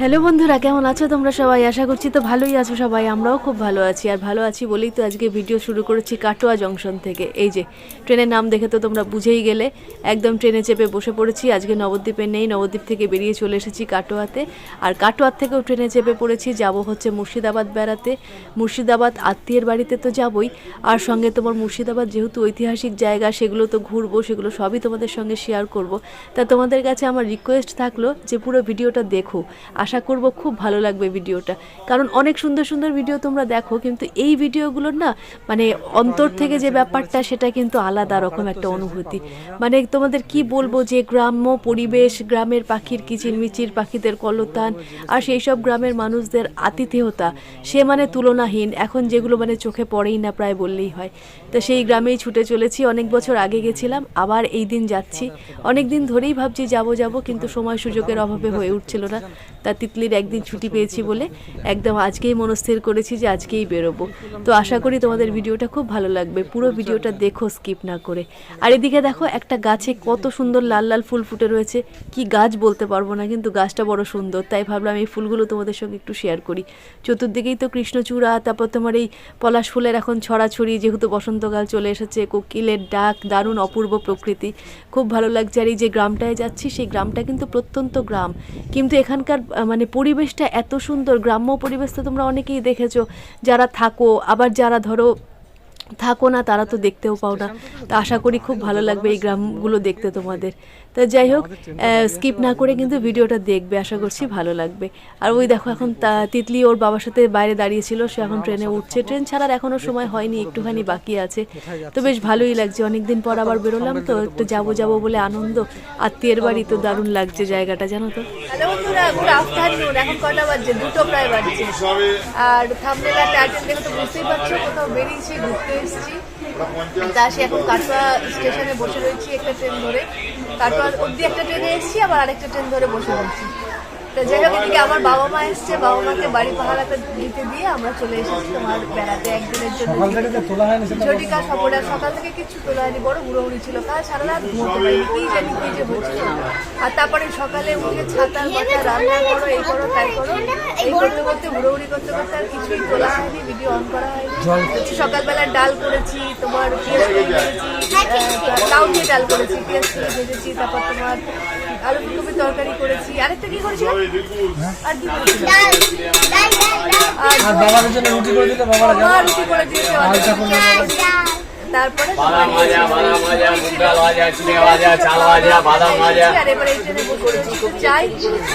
Hello বন্ধুরা, কেমন আছো তোমরা সবাই? আশা করছি তো ভালোই আছো সবাই, আমরাও খুব ভালো আছি। আর ভালো আছি বলেই তো আজকে ভিডিও শুরু করেছি কাটোয়া জংশন থেকে। এই যে, ট্রেনের নাম দেখে তো তোমরা বুঝেই গেলে। একদম ট্রেনে চেপে বসে পড়েছি। আজকে নবদ্বীপে নেই, নবদ্বীপ থেকে বেরিয়ে চলে এসেছি কাটোয়াতে। আর কাটোয়ার থেকেও ট্রেনে চেপে পড়েছি, যাব হচ্ছে মুর্শিদাবাদ বেড়াতে। মুর্শিদাবাদ আত্মীয়ের বাড়িতে তো যাবই। আর সঙ্গে তোমার মুর্শিদাবাদ যেহেতু ঐতিহাসিক জায়গা, সেগুলো তো ঘুরবো, সেগুলো সবই তোমাদের সঙ্গে শেয়ার করব। তা তোমাদের কাছে আমার রিকোয়েস্ট থাকল যে পুরো ভিডিওটা দেখো। আশা করব খুব ভালো লাগবে ভিডিওটা। কারণ অনেক সুন্দর সুন্দর ভিডিও তোমরা দেখো, কিন্তু এই ভিডিওগুলোর না মানে অন্তর থেকে যে ব্যাপারটা, সেটা কিন্তু আলাদা রকম একটা অনুভূতি। মানে তোমাদের কি বলব যে গ্রাম্য পরিবেশ, গ্রামের পাখির কিচিরমিচির, পাখিদের কলতান, আর সেই সব গ্রামের মানুষদের আতিথেয়তা, সে মানে তুলনাহীন। এখন যেগুলো মানে চোখে পড়েই না, প্রায় বললেই হয়। তো সেই গ্রামেই ছুটে চলেছি। অনেক বছর আগে গেছিলাম, আবার এই দিন যাচ্ছি। অনেক দিন ধরেই ভাবছি যাব যাব, কিন্তু সময় সুযোগের অভাবে হয়ে উঠছিল না। তা তিতলির একদিন ছুটি পেয়েছি বলে একদম আজকেই মনস্থির করেছি যে আজকেই বেরোবো। তো আশা করি তোমাদের ভিডিওটা খুব ভালো লাগবে। পুরো ভিডিওটা দেখো, স্কিপ না করে। আর এদিকে দেখো, একটা গাছে কত সুন্দর লাল লাল ফুল ফুটে রয়েছে। কি গাছ বলতে পারব না, কিন্তু গাছটা বড় সুন্দর। তাই ভাবলাম এই ফুলগুলো তোমাদের সঙ্গে একটু শেয়ার করি। চতুর্দিকেই তো কৃষ্ণচূড়া, তারপর তোমার এই পলাশ ফুলের এখন ছড়াছড়ি, যেহেতু বসন্তকাল চলে এসেছে, কোকিলের ডাক, দারুণ অপূর্ব প্রকৃতি। খুব ভালো লাগছে আর এই যে গ্রামটায় যাচ্ছি, সেই গ্রামটা কিন্তু প্রত্যন্ত গ্রাম। কিন্তু এখানকার মানে পরিবেশটা এত সুন্দর, গ্রাম্য পরিবেশ তো তোমরা অনেকেই দেখেছ। যারা থাকো, আবার যারা ধরো থাকো না, তারা তো দেখতেও পাও না। তা আশা করি খুব ভালো লাগবে এই গ্রামগুলো দেখতে তোমাদের। তা যাই হোক স্কিপ না করে কিন্তু ভিডিওটা দেখবে আশা করছি ভালো লাগবে। আর ওই দেখো এখন তা- তিতলি ওর বাবার সাথে বাইরে দাঁড়িয়েছিল সে এখন ট্রেনে উঠছে। ট্রেন ছাড়ার এখনও সময় হয়নি একটুখানি বাকি আছে। তো বেশ ভালোই লাগছে। অনেকদিন পর আবার বেরোলাম তো একটু যাব যাব বলে আনন্দ। আত্মীয়ের বাড়ি তো দারুণ লাগছে জায়গাটা জানো তো? হ্যালো বন্ধুরা গুড আফটারনুন এখন কটা বাজছে? দুটো প্রায় বাজছে। আর থামনেল আর টাইটেল দেখে তো বুঝতেই পারছ কোথাও বেরিয়েছি ঘুরতে এসেছি। তা সে এখন কাটোয়া স্টেশনে বসে রয়েছি একটা ট্রেন ধরে। কাটোয়া অব্দি একটা ট্রেনে এসেছি আবার আরেকটা ট্রেন ধরে বসে রয়েছি তো যাই হোক এদিকে আমার বাবা মা এসছে বাবা মাকে বাড়ি পাহারাটা দিতে দিয়ে আমরা চলে এসেছি তোমার বেড়াতে একদিনের জন্য। ঝটিকা সপরে সকাল থেকে কিচ্ছু তোলা হয়নি বড় হুড়োহুড়ি ছিল। কাল সারা রাত ঘুমোতে পারিনি কি জানি কি যে হচ্ছিল আর তারপরে সকালে উঠে ছাতার মাথা রান্না করো এই করো তাই করো এই করতে করতে হুড়োহুড়ি করতে করতে আর কিছুই তোলা হয়নি ভিডিও অন করা হয়নি। সকালবেলা ডাল করেছি তোমার পেঁয়াজ ভেজেছি লাউ দিয়ে ডাল করেছি পেঁয়াজ দিয়ে ভেজেছি তারপর তোমার আলু তরকারি করেছি। আরেকটা কি করেছিলাম? আর কি আর আর জন্য রুটি করে দিলে বাবারা মা রুটি করে দিয়েছে তারপরে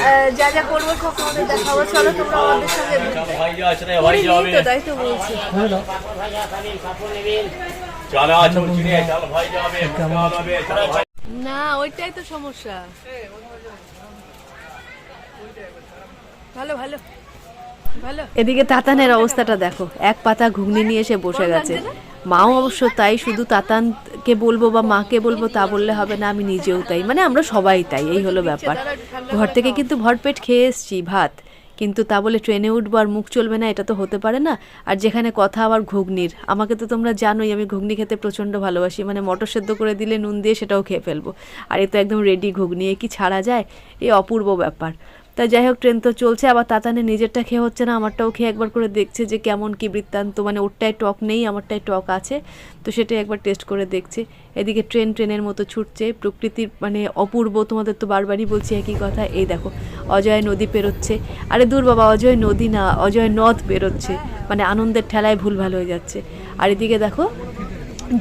আহ, যা যা করব সব দেখাবো। চলো তোমরা আমাদের সঙ্গে তাই তো বলছি। হয়ে চলো চল ভাই যাবে না ওইটাই তো সমস্যা। ভালো ভালো এদিকে তাতানের অবস্থাটা দেখো এক পাতা ঘুগনি নিয়ে এসে বসে গেছে। মাও অবশ্য তাই শুধু তাতানকে বলব বা মাকে বলব তা বললে হবে না আমি নিজেও তাই। মানে আমরা সবাই তাই এই হলো ব্যাপার। ঘর থেকে কিন্তু ভরপেট খেয়ে এসছি ভাত। কিন্তু তা বলে ট্রেনে উঠবো আর মুখ চলবে না, এটা তো হতে পারে না। আর যেখানে কথা আবার ঘুগনির, আমাকে তো তোমরা জানোই, আমি ঘুগনি খেতে প্রচণ্ড ভালোবাসি। মানে মটর সেদ্ধ করে দিলে নুন দিয়ে সেটাও খেয়ে ফেলব। আর এ তো একদম রেডি ঘুগনি, এ কি ছাড়া যায়? এ অপূর্ব ব্যাপার। তা যাই হোক, ট্রেন তো চলছে, আবার তাতানে নিজেরটা খেয়ে হচ্ছে না, আমারটাও খেয়ে একবার করে দেখছে যে কেমন কি বৃত্তান্ত। মানে ওরটায় টক নেই, আমারটায় টক আছে, তো সেটাই একবার টেস্ট করে দেখছে। এদিকে ট্রেন ট্রেনের মতো ছুটছে, প্রকৃতির মানে অপূর্ব, তোমাদের তো বারবারই বলছি একই কথা, এই দেখো, অজয় নদী পেরোচ্ছে। আরে দূর বাবা, অজয় নদী না, অজয় নদ বেরোচ্ছে মানে আনন্দের ঠেলায় ভুল ভুলভাল হয়ে যাচ্ছে। আর এদিকে দেখো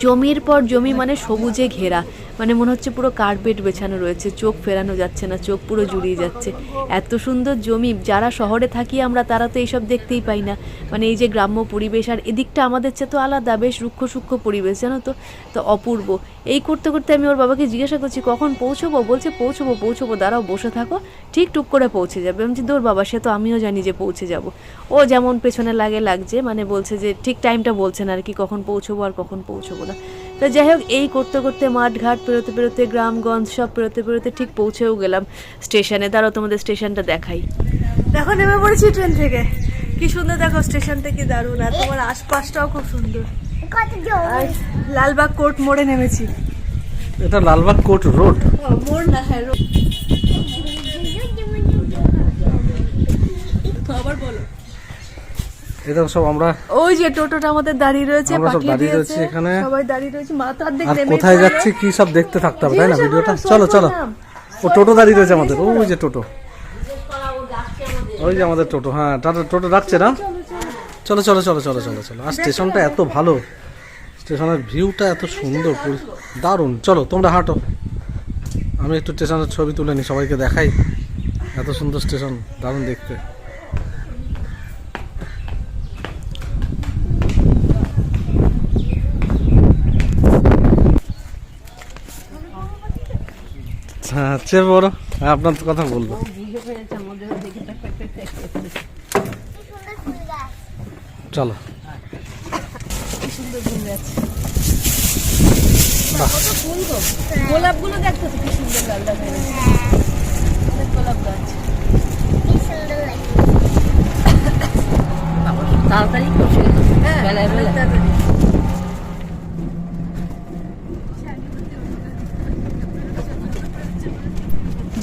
জমির পর জমি মানে সবুজে ঘেরা। মানে মনে হচ্ছে পুরো কার্পেট বেছানো রয়েছে, চোখ ফেরানো যাচ্ছে না, চোখ পুরো জুড়িয়ে যাচ্ছে। এত সুন্দর জমি, যারা শহরে থাকি আমরা, তারা তো এইসব দেখতেই পাই না। মানে এই যে গ্রাম্য পরিবেশ, আর এদিকটা আমাদের চেয়ে তো আলাদা, বেশ রুক্ষ সূক্ষ্ম পরিবেশ, জানো তো? তো অপূর্ব। এই করতে করতে আমি ওর বাবাকে জিজ্ঞাসা করছি, কখন পৌঁছবো? বলছে, পৌঁছবো পৌঁছবো, দাঁড়াও, বসে থাকো। ঠিক টুক করে পৌঁছে যাবে। আমি দূর বাবা, সে তো আমিও জানি যে পৌঁছে যাব। ও যেমন পেছনে লাগে, লাগছে। মানে বলছে যে, ঠিক টাইমটা বলছে না আর কি, কখন পৌঁছবো আর কখন পৌঁছবো। না তো যাই হোক এই করতে করতে মাঠ ঘাট পেরোতে পেরোতে গ্রামগঞ্জ সব পেরোতে পেরোতে ঠিক পৌঁছেও গেলাম। স্টেশনে দাঁড়াও তোমাদের স্টেশনটা দেখাই। দেখো নেমে পড়েছি ট্রেন থেকে। কি সুন্দর দেখো স্টেশনটা কি দারুণ। আর তোমার আশপাশটাও খুব সুন্দর। লালবাগ কোর্ট মোড়ে নেমেছি। এটা লালবাগ কোর্ট রোড। মোড় না হ্যাঁ রো- এই দেখো সব আমরা ওই যে টোটোটা আমাদের দাঁড়িয়ে রয়েছে আমরা সব দাঁড়িয়ে এখানে। সবাই দাঁড়িয়ে রয়েছে মাথা অর্ধেক আর নেমেই কোথায়। যাচ্ছি কি সব দেখতে থাকতে হবে তাই না ভিডিওটা? চলো চলো। ও টোটো দাঁড়িয়ে রয়েছে আমাদের ওই যে টোটো। ওই যে আমাদের টোটো হ্যাঁ টাটা- টোটো ডাকছে না? চলো চলো চলো। চলো চলো চলো আর স্টেশনটা এত ভালো স্টেশনের ভিউটা এত সুন্দর দারুণ। চলো তোমরা হাঁটো। আমি একটু স্টেশনের ছবি তুলে নিই সবাইকে দেখাই। এত সুন্দর স্টেশন দারুণ দেখতে। হ্যাঁ সে বড় আপনার কথা বলব চলো। গোলাপগুলো দেখতো তো কি সুন্দর লাল লাল হয়ে রয়েছে। অনেক গোলাপ গাছ তাড়াতাড়ি করছে হ্যাঁ বেলায় অনেক বেলায়। তাড়াতাড়ি।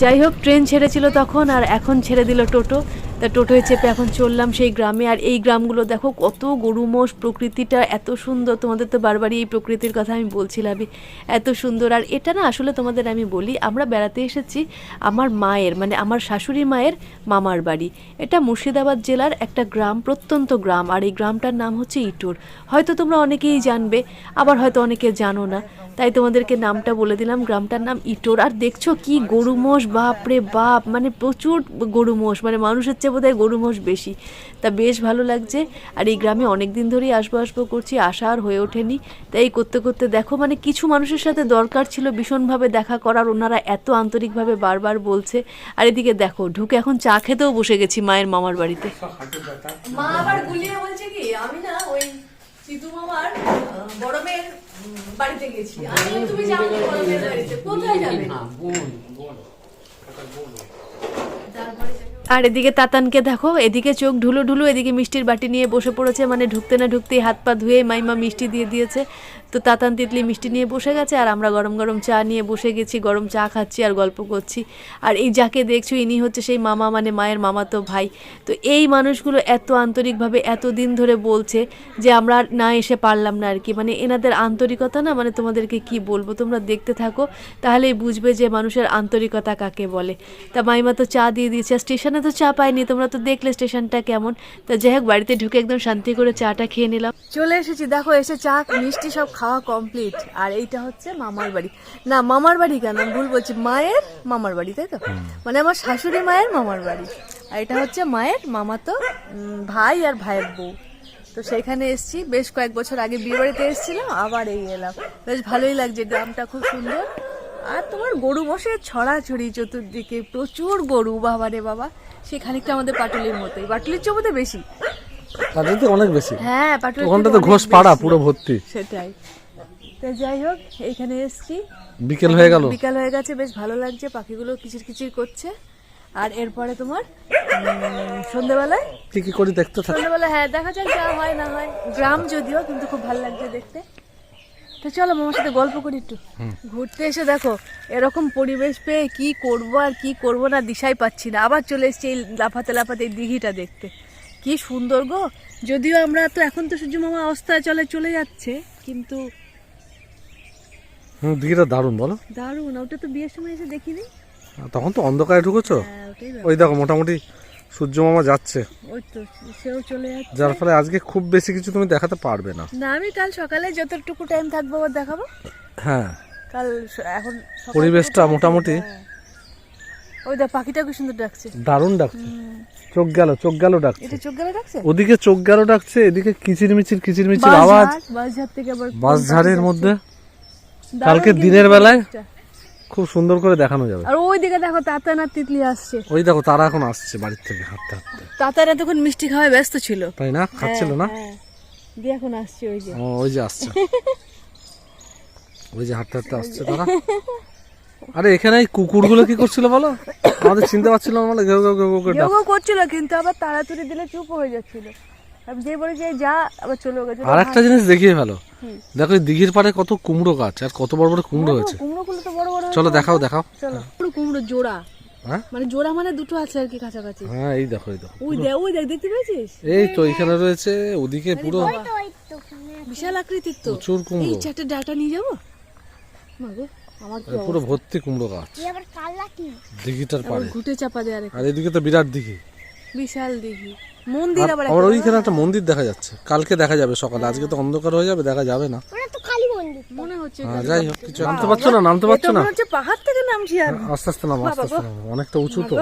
যাই হোক ট্রেন ছেড়েছিল তখন আর এখন ছেড়ে দিল টোটো। তা টোটোয় চেপে এখন চললাম সেই গ্রামে। আর এই গ্রামগুলো দেখো, কত গরু মোষ, প্রকৃতিটা এত সুন্দর। তোমাদের তো বারবারই এই প্রকৃতির কথা আমি বলছিলামই এত সুন্দর। আর এটা না আসলে তোমাদের আমি বলি, আমরা বেড়াতে এসেছি আমার মায়ের মানে আমার শাশুড়ি মায়ের মামার বাড়ি। এটা মুর্শিদাবাদ জেলার একটা গ্রাম, প্রত্যন্ত গ্রাম। আর এই গ্রামটার নাম হচ্ছে ইটোর। হয়তো তোমরা অনেকেই জানবে, আবার হয়তো অনেকে জানো না। তাই তোমাদেরকে নামটা বলে দিলাম, গ্রামটার নাম ইটোর। আর দেখছ কি গরু মোষ বাপ রে বাপ! মানে প্রচুর গরু মোষ মানে মানুষের চেয়ে বোধহয় গরু মোষ বেশি। তা বেশ ভালো লাগছে। আর এই গ্রামে অনেক দিন ধরেই আসব আসব করছি আসা আর হয়ে ওঠেনি। তাই করতে করতে দেখো মানে কিছু মানুষের সাথে দরকার ছিল ভীষণভাবে দেখা করার ওনারা এত আন্তরিকভাবে বারবার বলছে। আর এদিকে দেখো ঢুকে এখন চা খেতেও বসে গেছি মায়ের মামার বাড়িতে। মা আবার গুলিয়ে বলছে কি আমি না ওই সিধু মামার বড় মেয়ের বাড়িতে গেছি। আমি তুমি যাও নি বড় মেয়ের বাড়িতে কোথায় যাবে? আর এদিকে তাতানকে দেখো, এদিকে চোখ ঢুলো ঢুলো এদিকে মিষ্টির বাটি নিয়ে বসে পড়েছে মানে ঢুকতে না ঢুকতেই হাত পা ধুয়ে মাইমা মিষ্টি দিয়ে দিয়েছে। তো তাতান তিতলি মিষ্টি নিয়ে বসে গেছে আর আমরা গরম গরম চা নিয়ে বসে গেছি, গরম চা খাচ্ছি আর গল্প করছি। আর এই যাকে দেখছ ইনি হচ্ছে সেই মামা মানে মায়ের মামা তো ভাই। তো এই মানুষগুলো এত আন্তরিকভাবে এত দিন ধরে বলছে যে আমরা না এসে পারলাম না আর কি। মানে এনাদের আন্তরিকতা না মানে তোমাদেরকে কি বলব? তোমরা দেখতে থাকো, তাহলেই বুঝবে যে মানুষের আন্তরিকতা কাকে বলে। তা মাইমা তো চা দিয়ে দিয়েছে স্টেশনে তো চা পাইনি তোমরা তো দেখলে স্টেশনটা কেমন। তা যাই হোক, বাড়িতে ঢুকে একদম শান্তি করে চাটা খেয়ে নিলাম। চলে এসেছি, দেখো এসে চা, মিষ্টি সব খাওয়া কমপ্লিট আর এইটা হচ্ছে মামার বাড়ি। না মামার বাড়ি কেন? ভুল বলছি মায়ের মামার বাড়ি তাই তো? মানে আমার শাশুড়ি মায়ের মামার বাড়ি। আর এটা হচ্ছে মায়ের মামা তো ভাই আর ভাইয়ের বউ। তো সেখানে এসেছি বেশ কয়েক বছর আগে বিয়ে বাড়িতে এসেছিলাম আবার এই এলাম। বেশ ভালোই লাগছে গ্রামটা খুব সুন্দর। আর তোমার গরু বসে ছড়াছড়ি চতুর্দিকে প্রচুর গরু বাবা রে বাবা। সে খানিকটা আমাদের পাটুলির মতোই পাটুলির চেয়ে বেশি। অনেক বেশি। হ্যাঁ ওখানটা তো ঘোষ পাড়া পুরো ভর্তি। সেটাই। তো যাই হোক এইখানে এসেছি। বিকেল হয়ে গেল। বিকাল হয়ে গেছে বেশ ভালো লাগছে পাখিগুলো কিচির কিচির করছে। আর এরপরে তোমার উম, কি কি করি দেখতে থাক। সন্ধ্যাবেলা হ্যাঁ দেখা যাক যা হয় না হয়। গ্রাম যদিও কিন্তু খুব ভালো লাগছে দেখতে। তো চলো মামার সাথে গল্প করি একটু। ঘুরতে এসে দেখো এরকম পরিবেশ পেয়ে কি করব আর কি করব না দিশাই পাচ্ছি না। আবার চলে এসেছি এই লাফাতে লাফাতে এই দিঘিটা দেখতে। কি সুন্দর গো। যদিও আমরা তো এখন তো সূর্য মামা অবস্থায় চলে চলে যাচ্ছে কিন্তু হুম দিঘিটা দারুণ বলো। দারুণ ওটা তো বিয়ের সময় এসে দেখিনি। তখন তো অন্ধকারে ঢুকেছো? হ্যাঁ ওই দেখো মোটামুটি সূর্য মামা যাচ্ছে। ওই তো সেও চলে যাচ্ছে। যার ফলে আজকে খুব বেশি কিছু তুমি দেখাতে পারবে না। না আমি কাল সকালে যতটুকু টাইম থাকব দেখাবো। হ্যাঁ। কাল এখন পরিবেশটা মোটামুটি হ্যাঁ। ওই দেখ পাখিটা কি সুন্দর ডাকছে। দারুণ ডাকছে। চোখ গেল চোখ গেল ডাকছে। এটা চোখ গেলে ডাকছে? ওদিকে চোখ গেল ডাকছে এদিকে কিচির মিচির আওয়াজ। মধ্যে। কালকে দিনের বেলায় খুব সুন্দর করে দেখানো যাবে। আর ওই দিকে দেখো তাতান আর তিতলি আসছে। ওই দেখো তারা এখন আসছে বাড়ির থেকে হাঁটতে হাঁটতে। তাতান এতক্ষণ মিষ্টি খাওয়ায় ব্যস্ত ছিল। তাই না? খাচ্ছিল না? হ্যাঁ, দিয়ে এখন আসছে ওই যে। ও ওই যে আসছে। ওই যে হাঁটতে হাঁটতে আসছে তারা। আরে এখানে এই কুকুরগুলো কি করছিল বলো? আমাদের চিনতে পারছিল না বলে ঘেউ ঘেউ ঘেউ ঘেউ করে ডাক- যোগও করছিল কিন্তু আবার তাড়াতাড়ি দিলে চুপ হয়ে যাচ্ছিল। আমি যে বলে যে যা আবার চলে গেছে। আর একটা জিনিস দেখিয়ে ফেলো। দেখো এই দিঘির পাড়ে কত কুমড়ো গাছ আর কত বড় বড় কুমড়ো হয়েছে। কুমড়ো গুলো তো বড় বড় চলো দেখাও দেখাও। চলো। পুরো কুমড়ো জোড়া। হ্যাঁ? মানে জোড়া মানে দুটো আছে আর কি কাছাকাছি। হ্যাঁ এই দেখো এই দেখো। ওই দেখ ওই দেখ দেখতে পেয়েছিস? এই তো এখানে রয়েছে ওদিকে পুরো বিশাল আকৃতির তো। প্রচুর এই কুমড়ো চারটে ডাটা নিয়ে যাব? মাগো পুরো ভর্তি কুমড়ো গাছ। দিঘিটার পাড়ে। ঘুটে চাপা দেয় আর এদিকে তো বিরাট দিঘি। বিশাল দিঘি। মন্দির আবার আবার ওইখানে একটা মন্দির দেখা যাচ্ছে। কালকে দেখা যাবে সকালে। আজকে তো অন্ধকার হয়ে যাবে দেখা যাবে না। ওটা তো কালী মন্দির মনে হচ্ছে হ্যাঁ, যাই হোক কিছু নামতে পারছ না? নামতে পারছ না? মনে হচ্ছে পাহাড় থেকে নামছি আমি। আস্তে আস্তে নাম আস্তে আস্তে নাম। অনেকটা উঁচু তো।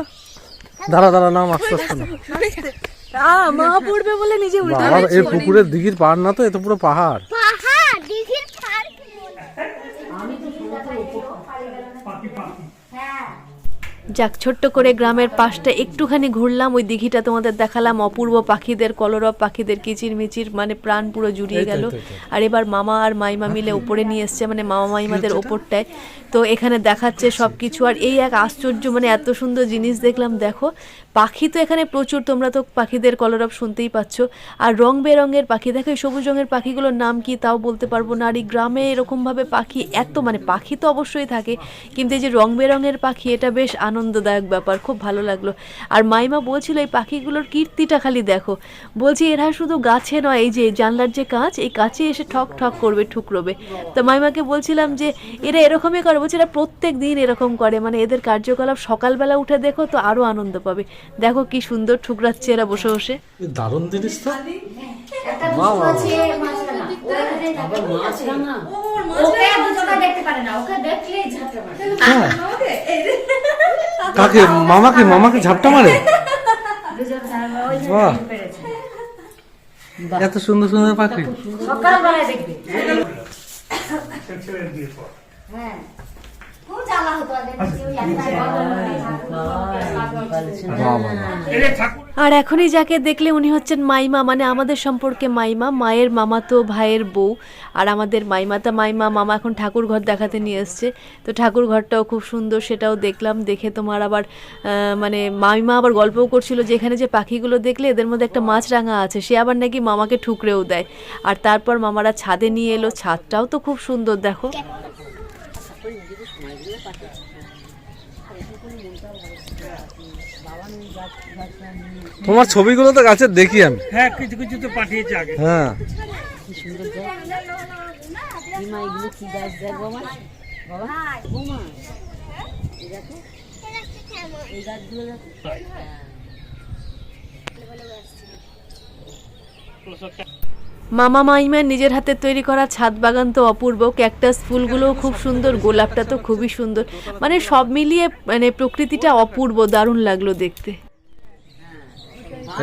দাঁড়া দাঁড়া নাম আস্তে আস্তে নাম। আ, মা পড়বে বলে নিজে উল্টে এই পুকুরের দিঘির পাহাড় না তো এ তো পুরো পাহাড়। হ্যাঁ যাক ছোট্ট করে গ্রামের পাশটা একটুখানি ঘুরলাম ওই দিঘিটা তোমাদের দেখালাম অপূর্ব পাখিদের কলরব পাখিদের কিচির মিচির মানে প্রাণ পুরো জুড়িয়ে গেল। আর এবার মামা আর মাইমা মিলে উপরে নিয়ে এসছে মানে মামা মাইমাদের ওপরটায়। তো এখানে দেখাচ্ছে সব কিছু আর এই এক আশ্চর্য মানে এত সুন্দর জিনিস দেখলাম দেখো পাখি তো এখানে প্রচুর তোমরা তো পাখিদের কলরব শুনতেই পাচ্ছ। আর রং বেরঙের পাখি দেখো এই সবুজ রঙের পাখিগুলোর নাম কি তাও বলতে পারব না। আর এই গ্রামে এরকমভাবে পাখি এত মানে পাখি তো অবশ্যই থাকে কিন্তু এই যে রং বেরঙের পাখি এটা বেশ আনন্দদায়ক ব্যাপার খুব ভালো লাগল। আর মাইমা বলছিল এই পাখিগুলোর কীর্তিটা খালি দেখো। বলছি এরা শুধু গাছে নয় এই যে জানলার যে কাঁচ এই কাছে এসে ঠক ঠক করবে ঠুকরোবে। তো মাইমাকে বলছিলাম যে এরা এরকমই করে। বলছে এরা প্রত্যেক দিন এরকম করে। মানে এদের কার্যকলাপ সকালবেলা উঠে দেখো তো আরও আনন্দ পাবে। দেখো কি সুন্দর ঠুকরাচ্ছে এরা বসে বসে। দারুণ জিনিস তো। ওকে দুটোটা দেখতে পারে না ওকে দেখলেই ঝাঁপটা মারে। হ্যাঁ। কাকে? মামাকে? মামাকে ঝাপটা মারে? বাহ। এত সুন্দর সুন্দর পাখি। সকালবেলায় দেখবে। হ্যাঁ। আর এখনই যাকে দেখলে উনি হচ্ছেন মাইমা মানে আমাদের সম্পর্কে মাইমা। মায়ের মামা তো ভাইয়ের বউ, আর আমাদের মাইমাতা মাইমা, মামা এখন ঠাকুর ঘর দেখাতে নিয়ে এসছে। তো ঠাকুর ঘরটাও খুব সুন্দর, সেটাও দেখলাম। দেখে তোমার আবার মানে মাইমা আবার গল্পও করছিল যে এখানে যে পাখিগুলো দেখলে এদের মধ্যে একটা মাছরাঙা আছে, সে আবার নাকি মামাকে ঠুকরেও দেয়। আর তারপর মামারা ছাদে নিয়ে এলো। ছাদটাও তো খুব সুন্দর, দেখো। তোমার ছবিগুলো তো গাছের দেখি আমি। হ্যাঁ কিছু কিছু তো পাঠিয়েছি আগে। হ্যাঁ। মামা মাইমার নিজের হাতে তৈরি করা ছাদ বাগান তো অপূর্ব। ক্যাকটাস ফুলগুলোও খুব সুন্দর, গোলাপটা তো খুবই সুন্দর। মানে সব মিলিয়ে মানে প্রকৃতিটা অপূর্ব, দারুণ লাগল দেখতে।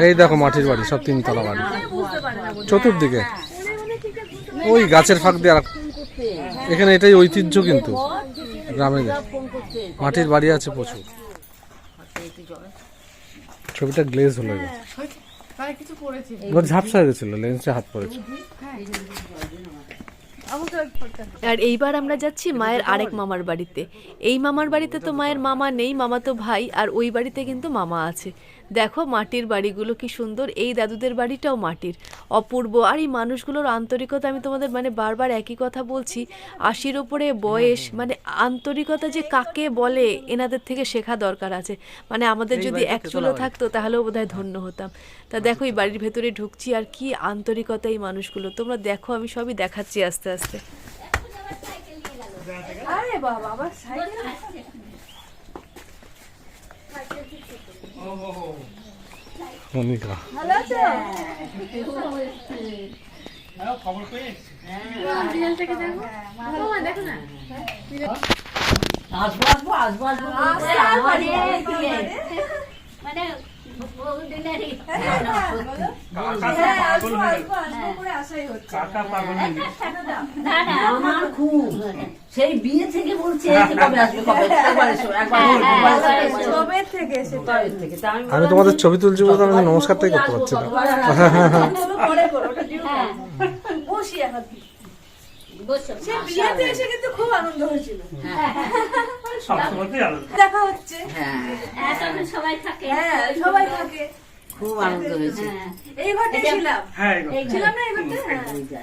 এই দেখো মাটির বাড়ি, সব তিনতলা বাড়ি। চতুর্দিকে। ওই গাছের ফাঁক দিয়ে এখানে এটাই ঐতিহ্য কিন্তু গ্রামে মাটির বাড়ি আছে প্রচুর। ছবিটা গ্লেজ হলো ঝাপসা হয়ে গেছিল লেন্সে হাত পড়েছে। আর এইবার আমরা যাচ্ছি মায়ের আরেক মামার বাড়িতে। এই মামার বাড়িতে তো মায়ের মামা নেই মামা তো ভাই আর ওই বাড়িতে কিন্তু মামা আছে। দেখো মাটির বাড়িগুলো কি সুন্দর এই দাদুদের বাড়িটাও মাটির। অপূর্ব আর এই মানুষগুলোর আন্তরিকতা আমি তোমাদের মানে বারবার একই কথা বলছি আশির ওপরে বয়স মানে আন্তরিকতা যে কাকে বলে এনাদের থেকে শেখা দরকার আছে। মানে আমাদের যদি এক চুলো থাকতো তাহলেও বোধহয় ধন্য হতাম। তা দেখো এই বাড়ির ভেতরে ঢুকছি আর কি আন্তরিকতা এই মানুষগুলো। তোমরা দেখো আমি সবই দেখাচ্ছি আস্তে আস্তে। মনিকা আসব আসব আসব আসব মানে বহুদিনেরই কাকা পাগল হয়ে গেছে। না। না আমার খুব সেই বিয়ে থেকে বলছে এসো এসো, এসো। থেকে আমি তোমাদের ছবি তুলছি বলতে আমি নমস্কারটাই করতে পারছি না বসো সবসময়তেই আলাদা দেখা হচ্ছে হ্যাঁ এখন সবাই থাকে। হ্যাঁ সবাই থাকে। খুব আনন্দ হয়েছে। হ্যাঁ এই ঘরটা ছিলাম। হ্যাঁ ছিলাম না এই হ্যাঁ। হ্যাঁ, মেয়ে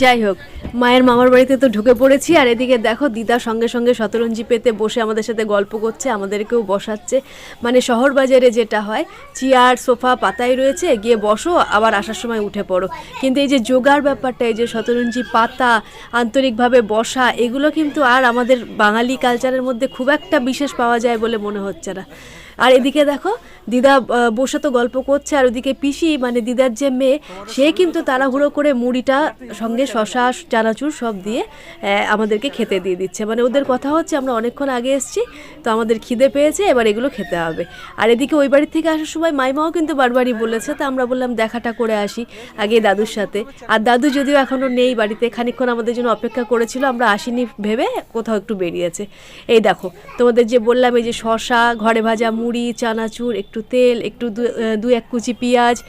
যাই হোক, মায়ের মামার বাড়িতে তো ঢুকে পড়েছি, আর এদিকে দেখো দিদা সঙ্গে সঙ্গে শতরঞ্জি পেতে বসে আমাদের সাথে গল্প করছে, আমাদেরকেও বসাচ্ছে। মানে শহর বাজারে যেটা হয়, চেয়ার, সোফা পাতায় রয়েছে, গিয়ে বসো, আবার আসার সময় উঠে পড়ো। কিন্তু এই যে যোগার ব্যাপারটা, এই যে শতরঞ্জি পাতা, আন্তরিকভাবে বসা, এগুলো কিন্তু আর আমাদের বাঙালি কালচারের মধ্যে খুব একটা বিশেষ পাওয়া যায় বলে মনে হচ্ছে না। আর এদিকে দেখো দিদা বসে তো গল্প করছে, আর ওদিকে পিসি মানে দিদার যে মেয়ে, সে কিন্তু তাড়াহুড়ো করে মুড়িটা সঙ্গে শশা, চানাচুর সব দিয়ে আমাদেরকে খেতে দিয়ে দিচ্ছে। মানে ওদের কথা হচ্ছে, আমরা অনেকক্ষণ আগে এসেছি, তো আমাদের খিদে পেয়েছে, এবার এগুলো খেতে হবে। আর এদিকে ওই বাড়ি থেকে আসার সময় মাইমাও কিন্তু বারবারই বলেছে, তো আমরা বললাম, দেখাটা করে আসি আগে দাদুর সাথে। আর দাদু যদিও এখনও নেই বাড়িতে, খানিকক্ষণ আমাদের জন্য অপেক্ষা করেছিল, আমরা আসিনি ভেবে কোথাও একটু বেরিয়েছে। এই দেখো, তোমাদের যে বললাম, এই যে শশা, ঘরে ভাজা মুড়ি, চানাচুর, একটু তেল, একটু দু- এক কুচি পেঁয়াজ,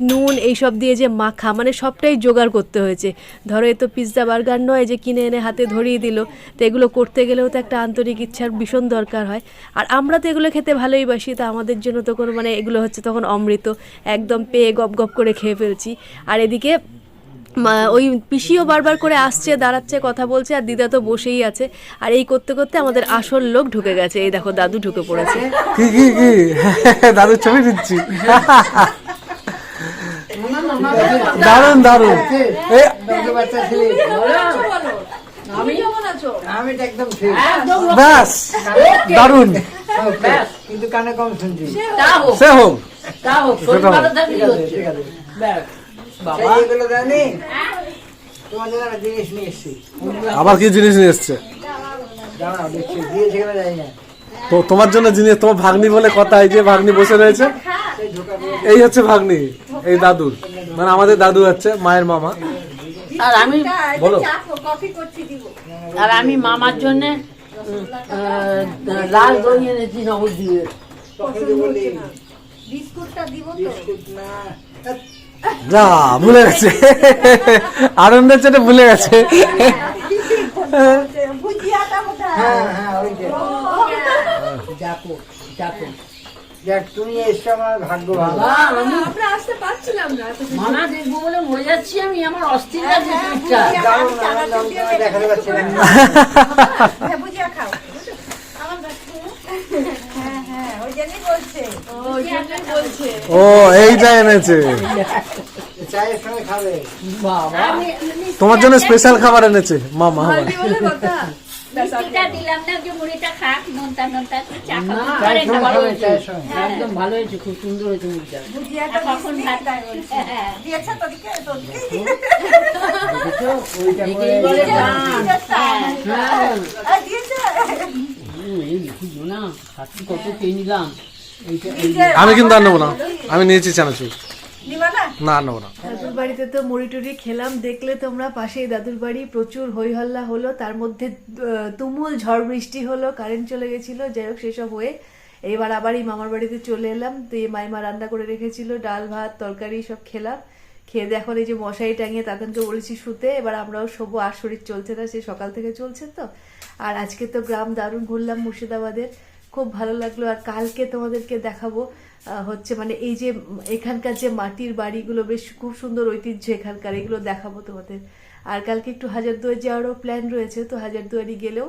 নুন, এইসব দিয়ে যে মাখা মানে সবটাই জোগাড় করতে হয়েছে। ধরো এ তো পিৎজা বার্গার নয় যে কিনে এনে হাতে ধরিয়ে দিল। তো এগুলো করতে গেলেও তো একটা আন্তরিক ইচ্ছার ভীষণ দরকার হয়। আর আমরা তো এগুলো খেতে ভালোই বাসি, তা আমাদের জন্য তো কোনো মানে এগুলো হচ্ছে তখন অমৃত। একদম পেয়ে গপ গপ করে খেয়ে ফেলছি। আর এদিকে ওই পিসিও বারবার করে আসছে দাঁড়াচ্ছে কথা বলছে আর দিদা তো বসেই আছে। আর এই করতে করতে আমাদের আসল লোক ঢুকে গেছে। এই দেখো দাদু ঢুকে পড়েছে। কি কি কি? দাদুর ছবি দিচ্ছি। দারুণ দারুণ এ, আমি আমি তো একদম ঠিক একদম ব্যাস দারুণ কিন্তু কানে কম শুনছি তা হোক সে হোক তা হোক শরীর ভালো থাকলেই হচ্ছে ঠিক আছে ব্যাস বাবা। এগুলো জানি। তোমার জন্য একটা জিনিস নিয়ে এসছি। আবার কি জিনিস নিয়ে এসছে? দাঁড়াও দেখছি। না। তো তোমার জন্য জিনিস তোমার ভাগ্নি বলে কথা এই যে ভাগ্নি বসে রয়েছে। এই হচ্ছে ভাগ্নি এই দাদুর মানে আমাদের দাদু হচ্ছে মায়ের মামা। আর আমি বলো। আর আমি মামার জন্য লাল দই এনেছি নবদ্বীপের বিস্কুট না। যা ভুলে গেছে। আনন্দের চেটে ভুলে গেছে। হ্যাঁ হ্যাঁ তুমি এসছো আমার ভাগ্য ভালো। বাবা আমি মানা দেখব বলে মরে যাচ্ছি আমি আমার অস্থির লাগছে আনন্দ আমি তোমায় দেখাতে পারছি না। ও এইটা এনেছে। তোমার জন্য স্পেশাল খাবার এনেছে মামা আমার মিষ্টিটা আমি কিন্তু আর নেব না। আমি নিয়েছি চানাচুর না? নেব না। দাদুর বাড়িতে তো মুড়ি টুড়ি খেলাম দেখলে তোমরা পাশেই দাদুর বাড়ি প্রচুর হই হল্লা হলো তার মধ্যে তুমুল ঝড় বৃষ্টি হলো কারেন্ট চলে গেছিল যাই হোক সেসব হয়ে এবার আবার এই মামার বাড়িতে চলে এলাম তো এই মাইমা রান্না করে রেখেছিল ডাল ভাত তরকারি সব খেলাম। খেয়ে এখন এই যে মশারি টাঙিয়ে তাদেরকে বলেছি শুতে, এবার আমরাও শোবো, আর শরীর চলছে না, সে সকাল থেকে চলছে তো। আর আজকে তো গ্রাম দারুণ ঘুরলাম মুর্শিদাবাদের, খুব ভালো লাগল। আর কালকে তোমাদেরকে দেখাবো হচ্ছে মানে এই যে এখানকার যে মাটির বাড়িগুলো, বেশ খুব সুন্দর ঐতিহ্য এখানকার, এগুলো দেখাবো তোমাদের। আর কালকে একটু হাজারদুয়ার যাওয়ারও প্ল্যান রয়েছে, তো হাজারদুয়ারি গেলেও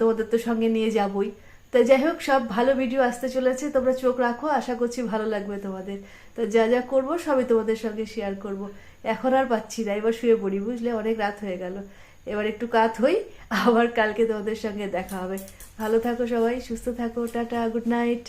তোমাদের তো সঙ্গে নিয়ে যাবই। তো যাই হোক, সব ভালো ভিডিও আসতে চলেছে। তোমরা চোখ রাখো, আশা করছি ভালো লাগবে তোমাদের। তো যা যা করব, সবই তোমাদের সঙ্গে শেয়ার করব। এখন আর পাচ্ছি না, এবার শুয়ে পড়ি, বুঝলে? অনেক রাত হয়ে গেল। এবার একটু কাত হই, আবার কালকে তোমাদের সঙ্গে দেখা হবে। ভালো থাকো সবাই, সুস্থ থাকো, টাটা গুড নাইট